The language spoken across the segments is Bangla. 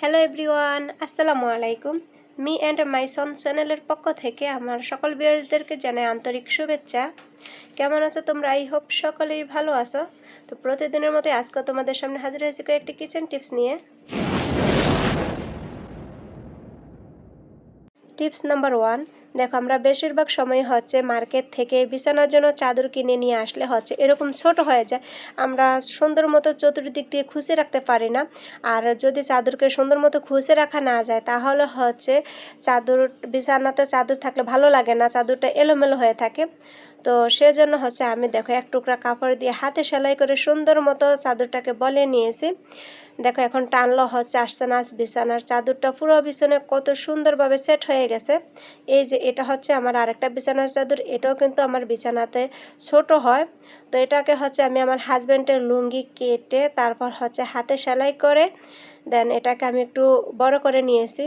হ্যালো এভরিওয়ান আসসালামু আলাইকুম। মি অ্যান্ড মাই সন চ্যানেলের পক্ষ থেকে আমার সকল ভিউয়ার্সদেরকে জানাই আন্তরিক শুভেচ্ছা। কেমন আছো তোমরা? আই হোপ সকলেই ভালো আছো। তো প্রতিদিনের মতো আজকে তোমাদের সামনে হাজির হয়েছি কয়েকটি কিচেন টিপস নিয়ে। টিপস নাম্বার ওয়ান দেখো, আমরা বেশিরভাগ সময় হচ্ছে মার্কেট থেকে বিছানার জন্য চাদর কিনে নিয়ে আসলে হচ্ছে এরকম ছোট হয়ে যায়। আমরা সুন্দর মতো চতুর্দিক দিয়ে খুঁজে রাখতে পারি না। আর যদি চাদরকে সুন্দর মতো খুঁজে রাখা না যায়, তাহলে হচ্ছে চাদর, বিছানাতে চাদর থাকলে ভালো লাগে না, চাদরটা এলোমেলো হয়ে থাকে। তো সেজন্য হচ্ছে আমি দেখো, এক টুকরা কাপড় দিয়ে হাতে সেলাই করে সুন্দর মতো চাদরটাকে বলে নিয়েছি। দেখো এখন টানলো হচ্ছে, আসছে না বিছানার চাদরটা পুরো বিছানে কত সুন্দরভাবে সেট হয়ে গেছে। এই যে এটা হচ্ছে আমার আরেকটা বিছানার চাদর, এটাও কিন্তু আমার বিছানাতে ছোট হয়। তো এটাকে হচ্ছে আমি আমার হাজব্যান্ডের লুঙ্গি কেটে তারপর হচ্ছে হাতে সেলাই করে দেন এটাকে আমি একটু বড় করে নিয়েছি।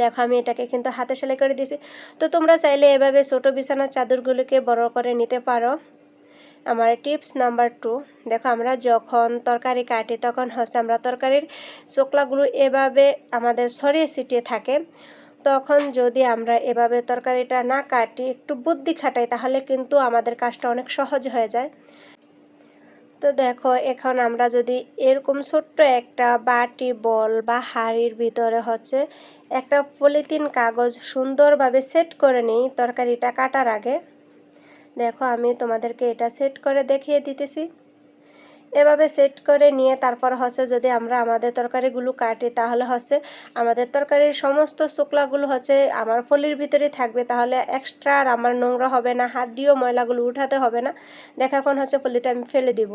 দেখো আমি এটাকে কিন্তু হাতে সেলাই করে দিয়েছি। তো তোমরা চাইলে এভাবে ছোটো বিছানার চাদরগুলোকে বড় করে নিতে পারো। আমার টিপস নাম্বার টু, দেখো আমরা যখন তরকারি কাটি তখন হচ্ছে আমরা তরকারির চোকলাগুলো এভাবে আমাদের ছড়িয়ে ছিটিয়ে থাকে। তখন যদি আমরা এভাবে তরকারিটা না কাটি, একটু বুদ্ধি খাটাই, তাহলে কিন্তু আমাদের কাজটা অনেক সহজ হয়ে যায়। তো দেখো, এখন আমরা যদি এরকম ছোট্ট একটা বাটি, বল বা হাড়ির ভিতরে হচ্ছে একটা পলিথিন কাগজ সুন্দরভাবে সেট করে নিই তরকারিটা কাটার আগে। দেখো, আমি তোমাদেরকে এটা সেট করে দেখিয়ে দিতেছি। এভাবে সেট করে নিয়ে তারপর হচ্ছে যদি আমরা আমাদের তরকারিগুলো কাটি, তাহলে হচ্ছে আমাদের তরকারির সমস্ত শুকলাগুলো হচ্ছে আমার ফলির ভিতরেই থাকবে। তাহলে এক্সট্রা আর আমার নোংরা হবে না, হাত দিয়েও ময়লাগুলো উঠাতে হবে না। দেখা, এখন হচ্ছে ফলিটা আমি ফেলে দিব।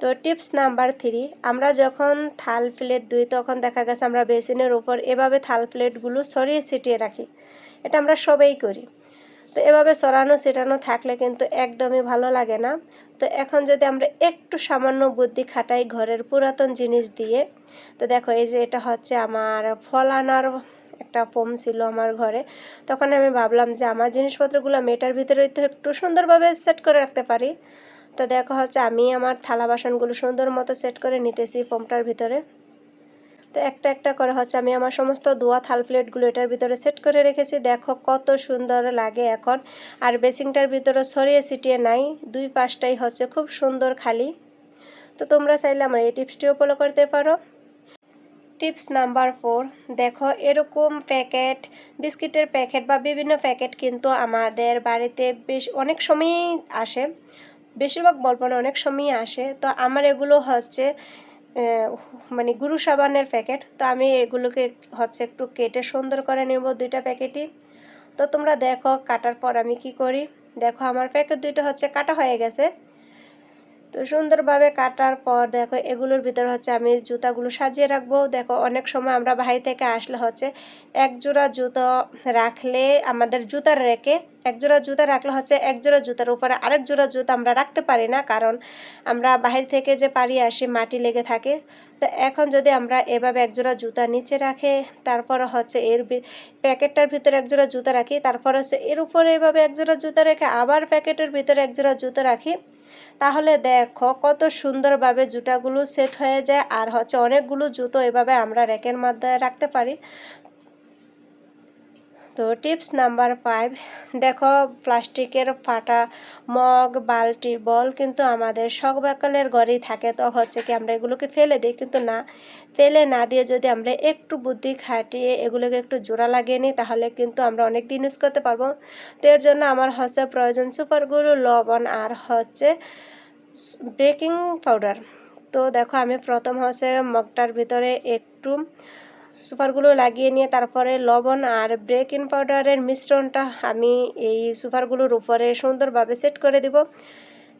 তো টিপস নাম্বার থ্রি আমরা যখন থাল প্লেট দুই, তখন দেখা গেছে আমরা বেসিনের উপর এভাবে থাল প্লেটগুলো সরিয়ে ছিটিয়ে রাখি। এটা আমরা সবাই করি। তো এভাবে সরানো ছিটানো থাকলে কিন্তু একদমই ভালো লাগে না। তো এখন যদি আমরা একটু সামান্য বুদ্ধি খাটাই ঘরের পুরাতন জিনিস দিয়ে, তো দেখো এই যে এটা হচ্ছে আমার ফলানার একটা ফোম ছিল আমার ঘরে। তখন আমি ভাবলাম যে আমার জিনিসপত্রগুলো মেটার ভিতরে তো একটু সুন্দরভাবে সেট করে রাখতে পারি। তো দেখো হচ্ছে আমি আমার থালা বাসনগুলো সুন্দর মতো সেট করে নিতেছি ফোমটার ভিতরে। তো একটা একটা করে হচ্ছে। আমি আমার সমস্ত দোয়া থাল প্লেটগুলো এটার ভিতরে সেট করে রেখেছি। দেখো কত সুন্দর লাগে এখন। আর বেসিংটার ভিতরে ছড়িয়ে ছিটিয়ে নাই। দুই পাশটাই হচ্ছে খুব সুন্দর খালি। তো তোমরা চাইলে আমার এই টিপসটিও ফলো করতে পারো। টিপস নাম্বার ফোর, দেখো এরকম প্যাকেট, বিস্কিটের প্যাকেট বা বিভিন্ন প্যাকেট কিন্তু আমাদের বাড়িতে বেশ অনেক সময়ই আসে। বেশিরভাগ বলব না, অনেক সময়ই আসে। তো আমার এগুলো হচ্ছে মানে গুরু সাবানের প্যাকেট। তো আমি এগুলোকে হচ্ছে একটু কেটে সুন্দর করে নেব দুইটা প্যাকেটই। তো তোমরা দেখো, কাটার পর আমি কি করি? দেখো, আমার প্যাকেট দুইটা হচ্ছে কাটা হয়ে গেছে। তো সুন্দরভাবে কাটার পর দেখো এগুলোর ভিতর হচ্ছে আমি জুতাগুলো সাজিয়ে রাখব। দেখো অনেক সময় আমরা বাহির থেকে আসলে হচ্ছে এক জোড়া জুতো রাখলে আমাদের জুতার রেখে এক জোড়া জুতা রাখলে হচ্ছে এক জোড়া জুতার উপরে আরেক জোড়া জুতা আমরা রাখতে পারি না, কারণ আমরা বাহির থেকে যে পারি আসি মাটি লেগে থাকে। তো এখন যদি আমরা এভাবে এক জোড়া জুতা নিচে রাখে, তারপর হচ্ছে এর প্যাকেটটার ভিতরে এক জোড়া জুতা রাখি, তারপর হচ্ছে এর উপরে এভাবে এক জোড়া জুতা রেখে আবার প্যাকেটের ভিতরে এক জোড়া জুতা রাখি। তাহলে দেখো কত সুন্দরভাবে জুতাগুলো সেট হয়ে যায়, আর হচ্ছে অনেকগুলো জুতো এভাবে আমরা র্যাকের মধ্যে রাখতে পারি। তো টিপস নাম্বার ফাইভ দেখো প্লাস্টিকের ফাটা মগ, বালতি, বল কিন্তু আমাদের বাকালের ঘরেই থাকে। তো হচ্ছে কি আমরা এগুলোকে ফেলে দিই, কিন্তু না, ফেলে না দিয়ে যদি আমরা একটু বুদ্ধি খাটিয়ে এগুলোকে একটু জোড়া লাগিয়ে নিই, তাহলে কিন্তু আমরা অনেক দিন ইউজ করতে পারব। তো এর জন্য আমার হচ্ছে প্রয়োজন সুপারগুলো লবণ আর হচ্ছে বেকিং পাউডার তো দেখো আমি প্রথম হচ্ছে মগটার ভিতরে একটু সুপারগুলো লাগিয়ে নিয়ে তারপরে লবণ আর ব্রেকিং পাউডারের মিশ্রণটা আমি এই সুপারগুলোর উপরে সুন্দরভাবে সেট করে দিব।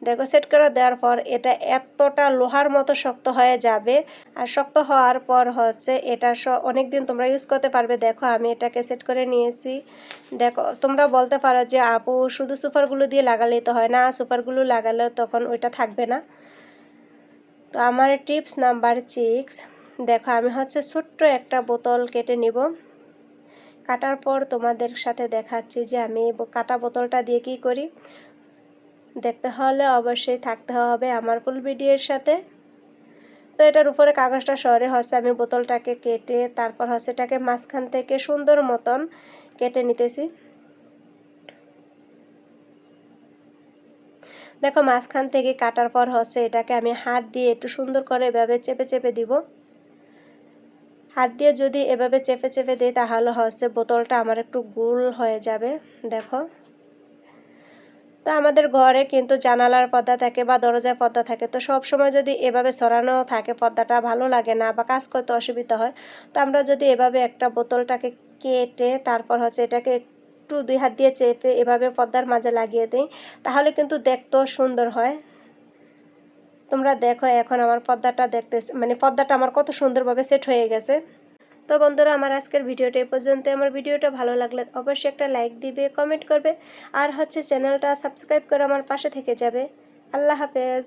দেখো, সেট করে দেওয়ার পর এটা এতটা লোহার মতো শক্ত হয়ে যাবে। আর শক্ত হওয়ার পর হচ্ছে এটা অনেক দিন তোমরা ইউজ করতে পারবে। দেখো, আমি এটাকে সেট করে নিয়েছি। দেখো, তোমরা বলতে পারো যে, আপু, শুধু সুপারগুলো দিয়ে লাগালেই তো হয় না, সুপারগুলো লাগালে তখন ওইটা থাকবে না। তো আমার টিপস নাম্বার সিক্স দেখো, আমি হচ্ছে ছোট্ট একটা বোতল কেটে নিব। কাটার পর তোমাদের সাথে দেখাচ্ছি যে আমি কাটা বোতলটা দিয়ে কি করি। দেখতে হলে অবশ্যই থাকতে হবে আমার ফুল ভিডিওর সাথে। তো এটার উপরে কাগজটা সরে হচ্ছে আমি বোতলটাকে কেটে তারপর হচ্ছে এটাকে মাঝখান থেকে সুন্দর মতন কেটে নিতেছি। দেখো, মাঝখান থেকে কাটার পর হচ্ছে এটাকে আমি হাত দিয়ে একটু সুন্দর করে এভাবে চেপে চেপে দিব। হাত দিয়ে যদি এভাবে চেপে চেপে দিই তাহলে হচ্ছে বোতলটা আমার একটু গোল হয়ে যাবে, দেখো। তো আমাদের ঘরে কিন্তু জানালার পর্দা থাকে বা দরজার পর্দা থাকে, তো সব সময় যদি এভাবে সরানো থাকে পর্দাটা ভালো লাগে না বা কাজ করতে অসুবিধা হয়, তো আমরা যদি এভাবে একটা বোতলটাকে কেটে তারপর হচ্ছে এটাকে একটু দুই হাত দিয়ে চেপে এভাবে পর্দার মাঝে লাগিয়ে দিই, তাহলে কিন্তু দেখতেও সুন্দর হয়। তোমরা দেখো, এখন আমার পর্দাটা দেখতে মানে পর্দাটা আমার কত সুন্দরভাবে সেট হয়ে গেছে। তো বন্ধুরা, আমার আজকের ভিডিওটা এই পর্যন্ত। আমার ভিডিওটা ভালো লাগলে অবশ্যই একটা লাইক দিবে কমেন্ট করবে। আর হচ্ছে চ্যানেলটা সাবস্ক্রাইব করে আমার পাশে থেকে যাবে। আল্লাহ হাফেজ।